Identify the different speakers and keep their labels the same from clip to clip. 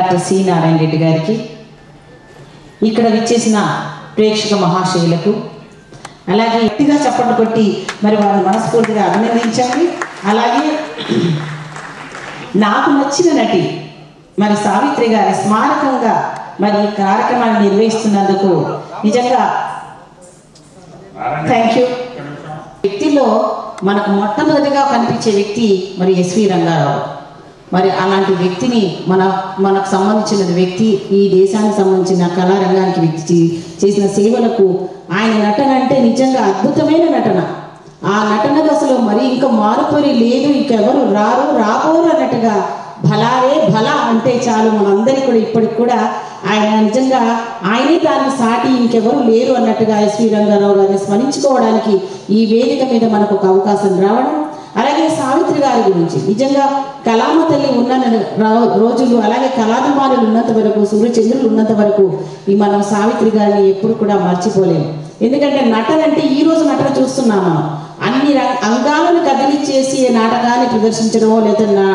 Speaker 1: Doctor C Narayana Reddy గారికి ఇక్కడ విచ్చేసిన ప్రేక్షక మహాశయులకు అలాగే గట్టిగా చప్పట్లు కొట్టి మరి వారిని మనస్ఫూర్తిగా అభినందించండి. అలాగే నాకు నచ్చిన నటి మరి సావిత్రి గారి స్మారకంగా మరి ఈ కార్యక్రమాన్ని నిర్వహిస్తున్నందుకు నిజంగా థ్యాంక్ యూ వ్యక్తిలో మనకు మొట్టమొదటిగా కనిపించే వ్యక్తి మరి ఎస్వి రంగారావు. మరి అలాంటి వ్యక్తిని మన మనకు సంబంధించిన వ్యక్తి ఈ దేశానికి సంబంధించిన కళారంగానికి వ్యక్తి చేసిన సేవలకు ఆయన నటన అంటే నిజంగా అద్భుతమైన నటన. ఆ నటన దశలో మరి ఇంకా మారుపరి లేదు ఇంకెవరు రారు రాబోరు అన్నట్టుగా భలారే భల అంటే చాలు మనందరికీ కూడా ఇప్పటికి కూడా ఆయన నిజంగా ఆయనే దానికి సాటి ఇంకెవరు లేరు అన్నట్టుగా ఎస్వి రంగారావు గారిని స్మరించుకోవడానికి ఈ వేదిక మీద మనకు ఒక అవకాశం రావడం సావిత్రి గారి గురించి. నిజంగా కళామ తల్లి ఉన్న రోజులు అలాగే కళాభిమానులు ఉన్నంత వరకు సూర్యచంద్రులు ఉన్నంత వరకు ఈ మనం సావిత్రి గారిని ఎప్పుడు కూడా మర్చిపోలేము. ఎందుకంటే నటన అంటే ఈ రోజు నటన చూస్తున్నాం మనం అన్ని అంగాలను కదిలిచ్చేసి నాటకాన్ని ప్రదర్శించడమో లేదా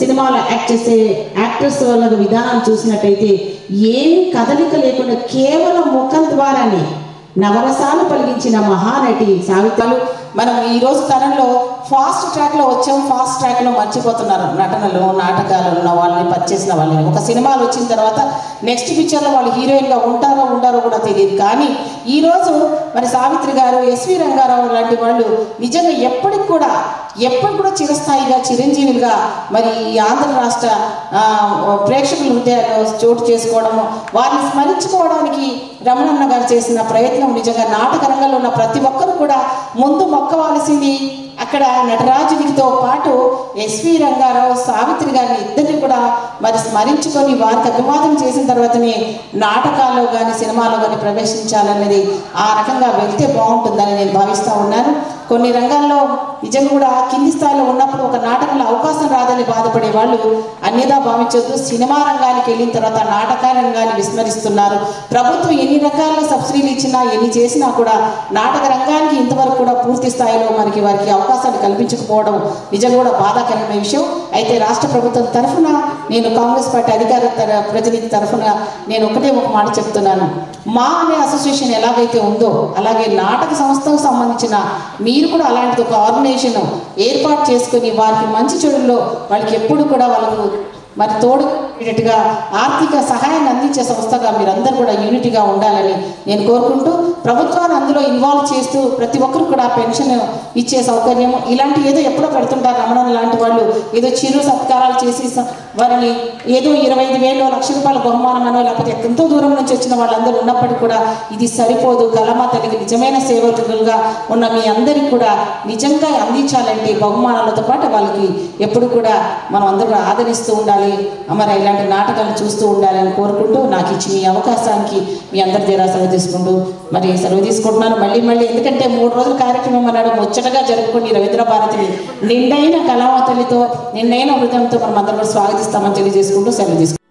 Speaker 1: సినిమాలో యాక్ట్ చేసే యాక్టర్స్ వాళ్ళ విధానం చూసినట్టయితే ఏమి కదలిక లేకుండా కేవలం ముఖం ద్వారానే నవరసాలు పలిగించిన మహానటి సావిత్రులు మనం ఈ రోజు తరంలో ఫాస్ట్ ట్రాక్లో వచ్చాం ఫాస్ట్ ట్రాక్లో మర్చిపోతున్నారు. నటనలు నాటకాలు ఉన్న వాళ్ళని పనిచేసిన వాళ్ళని. ఒక సినిమాలు వచ్చిన తర్వాత నెక్స్ట్ పిక్చర్లో వాళ్ళు హీరోయిన్గా ఉంటారో ఉండారో కూడా తెలియదు. కానీ ఈ రోజు మరి సావిత్రి గారు ఎస్వి రంగారావు లాంటి వాళ్ళు నిజంగా ఎప్పటికి కూడా ఎప్పటికి కూడా చిరస్థాయిగా చిరంజీవులుగా మరి ఈ ఆంధ్ర రాష్ట్ర ప్రేక్షకుల హృదయాల్లో చోటు చేసుకోవడము వారిని స్మరించుకోవడానికి రమణన్న గారు చేసిన ప్రయత్నం నిజంగా నాటక రంగంలో ఉన్న ప్రతి ఒక్కరు కూడా ముందు మొక్కవలసింది అక్కడ నటరాజునితో పాటు ఎస్వి రంగారావు సావిత్రి గారిని ఇద్దరిని కూడా మరి స్మరించుకొని వారికి అభివాదం చేసిన తర్వాతనే నాటకాల్లో కానీ సినిమాలో కానీ ప్రవేశించాలన్నది ఆ రకంగా వెళ్తే బాగుంటుందని నేను భావిస్తూ ఉన్నాను. కొన్ని రంగాల్లో నిజంగా కూడా కింది స్థాయిలో ఉన్నప్పుడు ఒక నాటకంలో అవకాశం రాదని బాధపడే వాళ్ళు అన్యదా భావించొద్దు. సినిమా రంగానికి వెళ్ళిన తర్వాత నాటక రంగాన్ని విస్మరిస్తున్నారు. ప్రభుత్వం ఎన్ని రకాల సబ్సిడీలు ఇచ్చినా ఎన్ని చేసినా కూడా నాటక రంగానికి ఇంతవరకు కూడా పూర్తి స్థాయిలో మనకి వారికి అవకాశాలు కల్పించకపోవడం నిజంగా కూడా బాధాకరమైన విషయం. అయితే రాష్ట్ర ప్రభుత్వం తరఫున నేను కాంగ్రెస్ పార్టీ అధికార తర- ప్రతినిధి తరఫున నేను ఒకటే ఒక మాట చెప్తున్నాను. మా అనే అసోసియేషన్ ఎలాగైతే ఉందో అలాగే నాటక సంస్థకు సంబంధించిన మీరు కూడా అలాంటిది ఒక ఆర్గనైజేషన్ ఏర్పాటు చేసుకుని వారికి మంచి చెడుల్లో వాళ్ళకి ఎప్పుడు కూడా వాళ్ళకు మరి తోడు ఉండేటట్టుగా ఆర్థిక సహాయాన్ని అందించే సంస్థగా మీరందరూ కూడా యూనిటీగా ఉండాలని నేను కోరుకుంటూ ప్రభుత్వాన్ని అందులో ఇన్వాల్వ్ చేస్తూ ప్రతి ఒక్కరు కూడా పెన్షన్ ఇచ్చే సౌకర్యం ఇలాంటి ఏదో ఎప్పుడో పెడుతుంటారు రమణన్ లాంటి వాళ్ళు. ఏదో చిరు సత్కారాలు చేసి వారిని ఏదో ఇరవై ఐదు వేలు లక్ష రూపాయల బహుమానమనో లేకపోతే ఎంతో దూరం నుంచి వచ్చిన వాళ్ళందరూ ఉన్నప్పటికీ కూడా ఇది సరిపోదు. కలమా తల్లికి నిజమైన సేవకులుగా ఉన్న మీ అందరికీ కూడా నిజంగా అందించాలంటే బహుమానాలతో పాటు వాళ్ళకి ఎప్పుడు కూడా మనం అందరూ ఆదరిస్తూ ఉండాలి. అమరైన ఇలాంటి నాటకాలు చూస్తూ ఉండాలని కోరుకుంటూ నాకు ఇచ్చిన ఈ అవకాశానికి మీ అందరి దగ్గర సెలవు తీసుకుంటూ మరి సెలవు తీసుకుంటున్నాను. మళ్ళీ మళ్ళీ ఎందుకంటే మూడు రోజుల కార్యక్రమం అన్నాడు ముచ్చటగా జరుపుకుని రవీంద్ర భారతిని నిండైన కళావతలితో నిండైన హృదయంతో మనం అందరం స్వాగతిస్తామని తెలియజేసుకుంటూ సెలవు తీసుకుంటాం